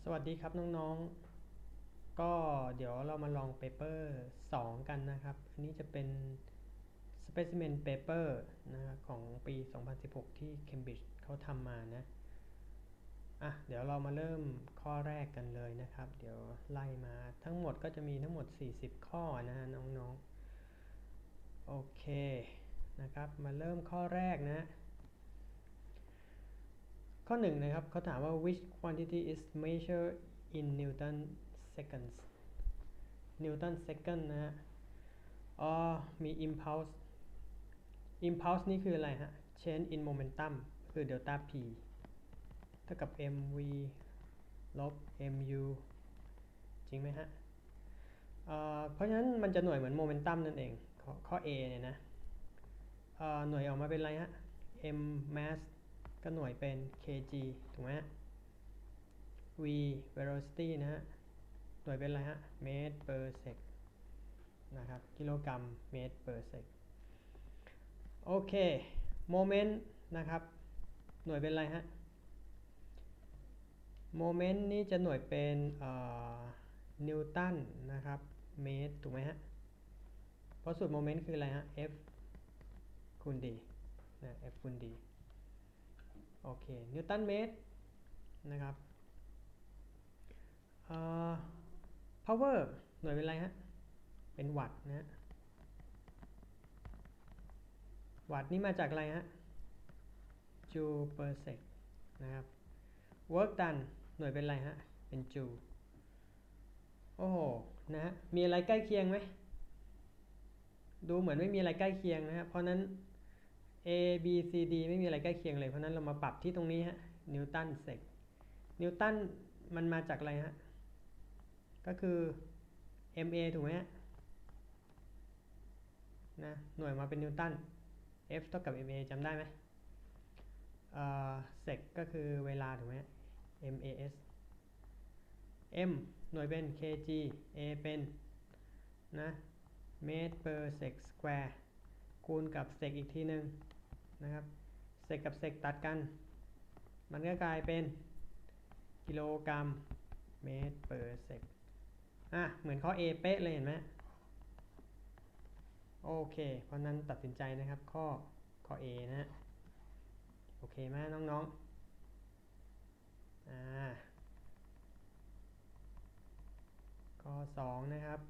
สวัสดีครับน้องๆ ก็เดี๋ยวเรามาลองเปเปอร์2กันนะครับ อันนี้จะเป็น specimen paper นะของปี 2016 ที่ Cambridge เขาทำมานะ อะ เดี๋ยวเรามาเริ่มข้อแรกกันเลยนะครับ เดี๋ยวไล่มาทั้งหมดก็จะมีทั้งหมด 40 ข้อนะฮะน้องๆ โอเคนะครับ มาเริ่มข้อแรกนะ ข้อหนึ่งนะครับเขาถามว่า which quantity is measured in Newton seconds Newton second นะฮะ อ๋อ มี impulse impulse นี่คืออะไรฮะ change in momentum คือ delta p เท่ากับ mv ลบ mu จริงไหมฮะเเพราะฉะนั้นมันจะหน่วยเหมือนโมเมนตัมนั่นเอง ข้อ A เนี่ยนะหน่วยออกมาเป็นอะไรฮะ m mass ก็หน่วยเป็น kg ถูกไหม v velocity นะฮะ หน่วยเป็นอะไรฮะ mt per sec นะครับ กิโลกรัมเมตร per sec โอเค moment นะครับ หน่วยเป็นอะไรฮะ moment นี่จะหน่วยเป็นนิวตันนะครับ เมตร ถูกไหมฮะ เพราะสูตรโมเมนต์คืออะไรฮะ F คูณ D นะ F คูณ D โอเค นิวตันเมตรนะครับ power หน่วยเป็นอะไรฮะ เป็นวัตต์นะฮะ วัตต์นี่มาจากอะไรฮะ joule per sec นะครับ work done หน่วยเป็นอะไรฮะ เป็น joule โอ้โห นะฮะ มีอะไรใกล้เคียงไหม ดูเหมือนไม่มีอะไรใกล้เคียงนะฮะ เพราะนั้น A B C D ไม่มีอะไรใกล้เคียงเลย เพราะนั้นเรามาปรับที่ตรงนี้ฮะนิวตันเซกนิวตันมันมาจากอะไรฮะ ก็คือ MA ถูกไหมฮะนะหน่วยมาเป็นนิวตัน F เท่ากับ MA จำได้ไหมเซกก็คือเวลาถูกไหม MAS M หน่วยเป็น kg A เป็นนะ mt per sec square คูณกับ sec อีกทีหนึ่ง นะครับ sec กับ sec ตัดกัน มันก็กลายเป็นกิโลกรัมเมตร per sec อะ เหมือนข้อ A เป๊ะเลยเห็นไหมโอเค เพราะนั้นตัดสินใจนะครับข้อข้อ A นะฮะโอเคไหมน้องๆอ่าข้อ 2 นะครับ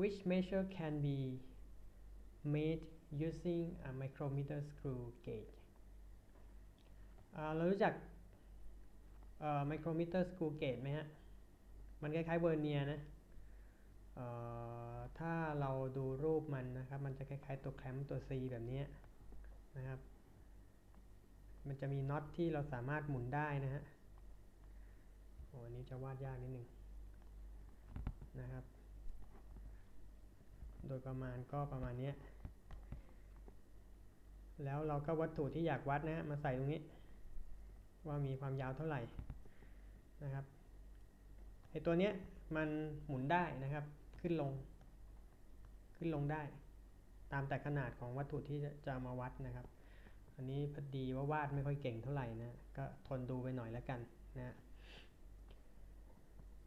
which measure can be made using a micrometer screw gauge เรารู้จัก micrometer screw gauge ไหมฮะ มันคล้ายๆเวอร์เนียนะ ถ้าเราดูรูปมันนะครับ มันจะคล้ายๆตัวแคมตัว C แบบนี้นะครับ มันจะมีน็อตที่เราสามารถหมุนได้นะฮะ โอ้อันนี้จะวาดยากนิดหนึ่งนะครับ โดยประมาณก็ประมาณนี้ แล้วเราก็วัตถุที่อยากวัดนะฮะมาใส่ตรงนี้ ว่ามีความยาวเท่าไหร่นะครับไอตัวเนี้ยมันหมุนได้นะครับขึ้นลง ขึ้นลงได้ ตามแต่ขนาดของวัตถุที่จะมาวัดนะครับ อันนี้พอดีว่าวาดไม่ค่อยเก่งเท่าไหร่นะก็ทนดูไปหน่อยแล้วกันนะ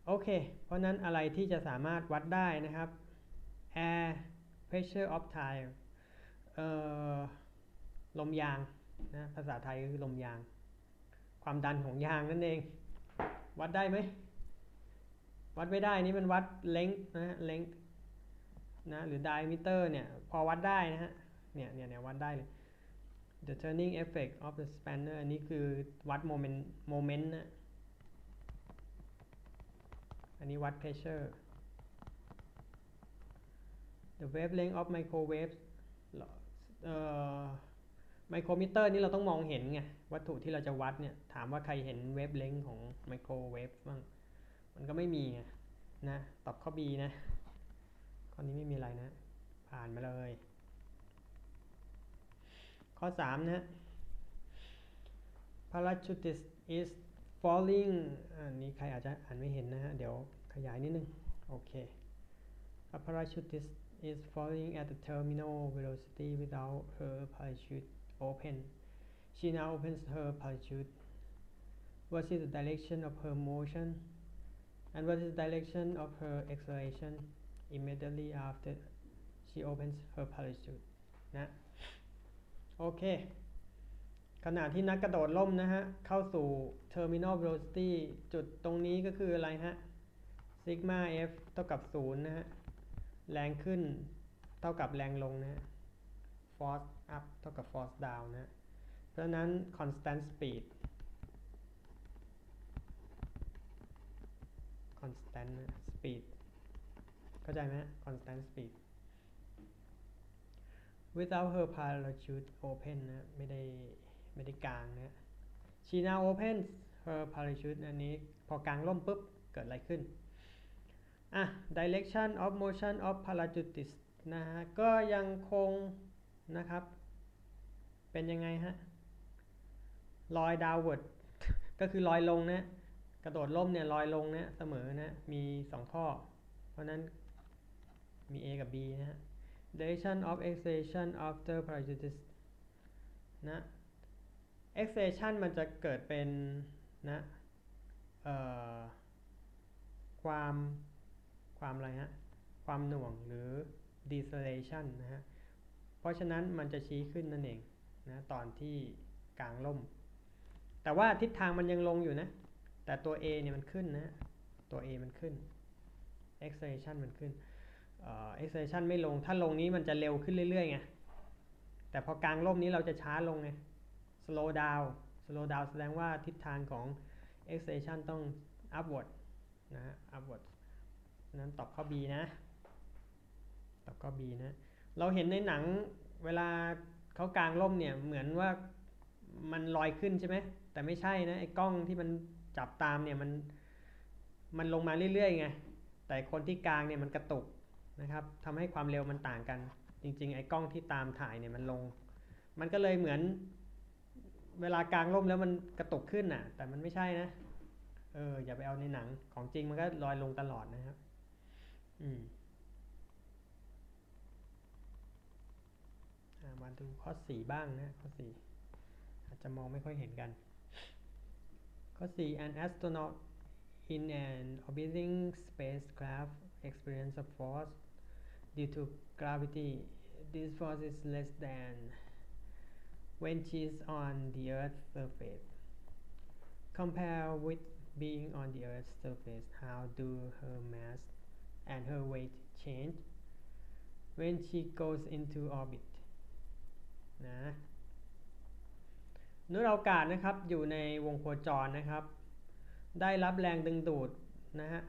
โอเค เพราะนั้นอะไรที่จะสามารถวัดได้นะครับ air pressure of tile เอ่อ ลมยางนะภาษาไทยก็คือลมยาง ความดันของยางนั่นเอง วัดได้ไหม วัดไม่ได้นี่มันวัดเลงนะฮะเลงนะหรือ diameter เนี่ย พอวัดได้นะฮะเนี่ยเนี่ยเนี่ยวัดได้เลย the turning effect of the spanner อันนี้คือวัดโมเมนต์โมเมนต์นะอันนี้วัด pressure the wavelength of microwave ไมโครมิเตอร์นี่เราต้องมองเห็นไงวัตถุที่เราจะวัดเนี่ยถามว่าใครเห็นเวฟเลงของไมโครเวฟบ้างมันก็ไม่มีไงนะตอบข้อ B นะข้อนี้ไม่มีอะไรนะ ผ่านมาเลย ข้อ 3 นะ parachutist is falling อันนี้ใครอาจจะอ่านไม่เห็นนะฮะ เดี๋ยวขยายนิดนึง โอเค a parachutist is falling at the terminal velocity without her parachute open she now opens her parachute what is the direction of her motion and what is the direction of her acceleration immediately after she opens her parachute นะโอเค ขณะที่นักกระโดดล่มนะฮะ เข้าสู่ terminal velocity จุดตรงนี้ก็คืออะไรฮะ sigma f เท่ากับ 0 นะฮะ แรงขึ้นเท่ากับแรงลงนะฮะ force up เท่ากับ force down นะ เพราะนั้น constant speed constant นะ speed เข้าใจไหม constant speed without her parachute open นะ ไม่ได้ไม่ได้กางนะ she now opens her parachute อันนี้พอกางล่มปุ๊บ เกิดอะไรขึ้น อะ direction of motion of parachutist นะฮะ ก็ยังคง นะครับ เป็นยังไงฮะลอย downward ก็คือลอยลงนะกระโดดล่มเนี่ยลอยลงนะเสมอนะมี 2 ข้อ เพราะนั้นมี A กับ B นะฮะ direction of exhalation after parachutist นะ exhalation มันจะเกิดเป็นนะเอ่อความความอะไรฮะ ความหน่วงหรือ deceleration นะฮะ เพราะฉะนั้นมันจะชี้ขึ้นนั่นเองนะตอนที่กลางล่ม แต่ว่าทิศทางมันยังลงอยู่นะ แต่ตัว A เนี่ยมันขึ้นนะ ตัว A มันขึ้น acceleration มันขึ้น acceleration ไม่ลง ถ้าลงนี้มันจะเร็วขึ้นเรื่อยๆไง แต่พอกลางร่มนี้เราจะช้าลงไง slow down slow down แสดงว่าทิศทางของ acceleration ต้อง upward นะฮะ upward นั้นตอบข้อ B นะ ตอบข้อ B นะ เราเห็นในหนังเวลาเขากลางร่มเนี่ยเหมือนว่ามันลอยขึ้นใช่ไหมแต่ไม่ใช่นะไอ้กล้องที่มันจับตามเนี่ยมันมันลงมาเรื่อยๆไงแต่คนที่กลางเนี่ยมันกระตุกนะครับทำให้ความเร็วมันต่างกัน จริง ๆ ไอ้กล้องที่ตามถ่ายเนี่ยมันลง มันก็เลยเหมือนเวลากลางร่มแล้วมันกระตุกขึ้นน่ะ แต่มันไม่ใช่นะเอออย่าไปเอาในหนังของจริงมันก็ลอยลงตลอดนะครับ อืม มาดูข้อสี่บ้างนะ ข้อสี่อาจจะมองไม่ค่อยเห็นกัน ข้อสี่ an astronaut in an orbiting spacecraft experience a force due to gravity. This force is less than when she is on the Earth's surface. Compare with being on the Earth's surface. How do her mass and her weight change when she goes into orbit? นะนุษย์อวกาศนะครับอยู่ในวงโคจรนะครับ ได้รับแรงดึงดูดนะฮะ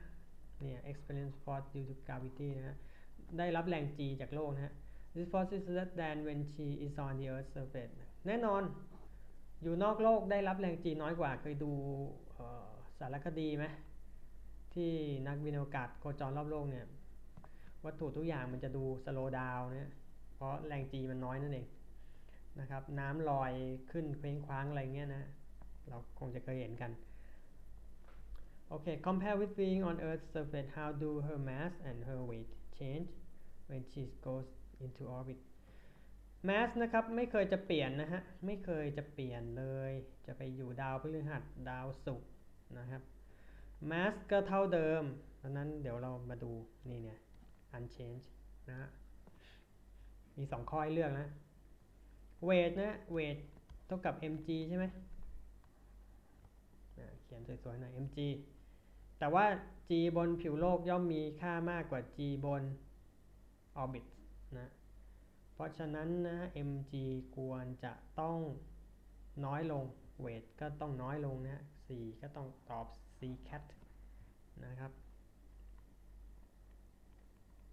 เนี่ย experience force due to gravity นะฮะได้รับแรง g จากโลกนะฮะ this force is less than when she is on the earth's surface แน่นอนอยู่นอกโลกได้รับแรง g น้อยกว่าเคยดูสารคดีไหมที่นักบินอวกาศโคจรรอบโลกเนี่ย วัตถุทุกอย่างมันจะดู slow down นะเพราะแรง g มันน้อยนั่นเอง นะครับน้ำลอยขึ้นเคว้งคว้างอะไรเงี้ยนะ เราคงจะเคยเห็นกัน Okay, compare with being on Earth's surface. How do her mass and her weight change when she goes into orbit? mass นะครับไม่เคยจะเปลี่ยนนะฮะ ไม่เคยจะเปลี่ยนเลย จะไปอยู่ดาวพฤหัสดาวศุกร์นะครับ mass ก็เท่าเดิมดังนั้นเดี๋ยวเรามาดูนี่เนี่ย unchanged นะฮะมีสองข้อให้เลือกนะ weight นะ weight เท่ากับ mg ใช่ไหมเขียนสวยๆหน่อย mg แต่ว่า g บนผิวโลกย่อมมีค่ามากกว่า g บน orbit นะเพราะฉะนั้นนะ mg ควรจะต้องน้อยลง weight ก็ต้องน้อยลงนะ c ก็ต้องตอบ c cat นะครับ